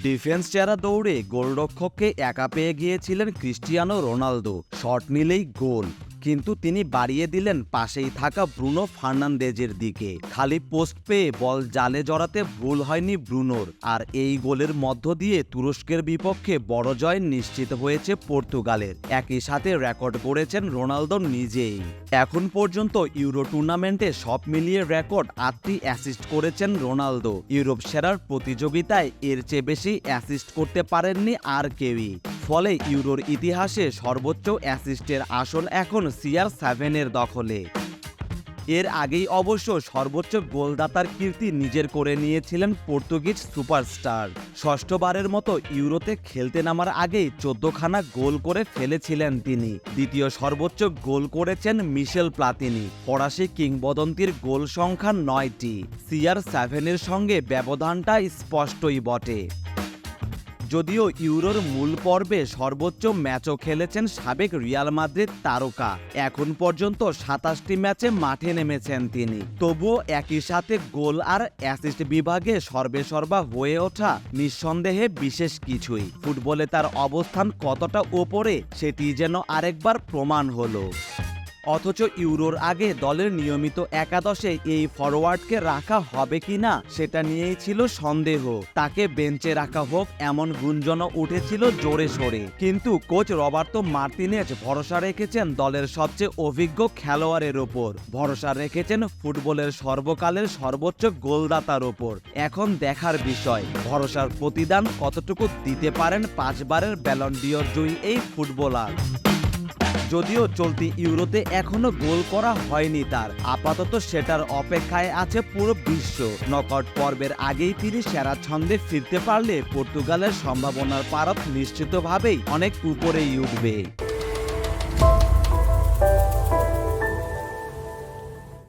Defence চেরা দৌড়ে গোলরক্ষককে একা পেয়ে গিয়েছিলেন ক্রিস্টিয়ানো রোনালদো। শট নিলেই গোল। কিন্তু তিনি বাড়িয়ে দিলেন পাশেই থাকা ব্রুনো ফার্নান্দেজের দিকে। খালি পোস্ট পেয়ে বল জালে জড়াতে ভুল হয়নি ব্রুনোর। আর এই গোলের মধ্য দিয়ে তুরস্কের বিপক্ষে বড় জয় নিশ্চিত হয়েছে পর্তুগালের। একই সাথে রেকর্ড করেছেন রোনালদো নিজেই। এখন পর্যন্ত ইউরো টুর্নামেন্টে সব মিলিয়ে রেকর্ড আটটি অ্যাসিস্ট করেছেন রোনালদো। ইউরোপ সেরার প্রতিযোগিতায় এর চেয়ে বেশি অ্যাসিস্ট করতে পারেননি আর কেউই। ফলে ইউরোর ইতিহাসে সর্বোচ্চ অ্যাসিস্টের আসন এখন সিআর সেভেনের দখলে। এর আগেই অবশ্য সর্বোচ্চ গোলদাতার কীর্তি নিজের করে নিয়েছিলেন পর্তুগিজ সুপারস্টার। ষষ্ঠবারের মতো ইউরোতে খেলতে নামার আগেই চোদ্দখানা গোল করে ফেলেছিলেন তিনি। দ্বিতীয় সর্বোচ্চ গোল করেছেন মিশেল প্লাতিনি। ফরাসি কিংবদন্তির গোল সংখ্যা নয়টি। সিআর সেভেনের সঙ্গে ব্যবধানটা স্পষ্টই বটে। যদিও ইউরোর মূল পর্বে সর্বোচ্চ ম্যাচও খেলেছেন সাবেক রিয়াল মাদ্রিদ তারকা, এখন পর্যন্ত সাতাশটি ম্যাচে মাঠে নেমেছেন তিনি। তবুও একই সাথে গোল আর অ্যাসিস্ট বিভাগে সর্বেসর্বা হয়ে ওঠা নিঃসন্দেহে বিশেষ কিছুই। ফুটবলে তার অবস্থান কতটা ওপরে, সেটি যেন আরেকবার প্রমাণ হলো। অথচ ইউরোর আগে দলের নিয়মিত একাদশে এই ফরওয়ার্ডকে রাখা হবে কিনা সেটা নিয়েই ছিল সন্দেহ। তাকে বেঞ্চে রাখা হোক, এমন গুঞ্জনও উঠেছিল জোরে সোরে। কিন্তু কোচ রবার্তো মার্তিনেজ ভরসা রেখেছেন দলের সবচেয়ে অভিজ্ঞ খেলোয়াড়ের ওপর। ভরসা রেখেছেন ফুটবলের সর্বকালের সর্বোচ্চ গোলদাতার ওপর। এখন দেখার বিষয়, ভরসার প্রতিদান কতটুকু দিতে পারেন পাঁচবারের ব্যালন্ডিয়র জয়ী এই ফুটবলার? যদিও চলতি ইউরোতে এখনও গোল করা হয়নি তার। আপাতত সেটার অপেক্ষায় আছে পুরো বিশ্ব। নকআউট পর্বের আগেই তিনি সেরা ছন্দে ফিরতে পারলে পর্তুগালের সম্ভাবনার পারত নিশ্চিতভাবেই অনেক উপরেই উঠবে।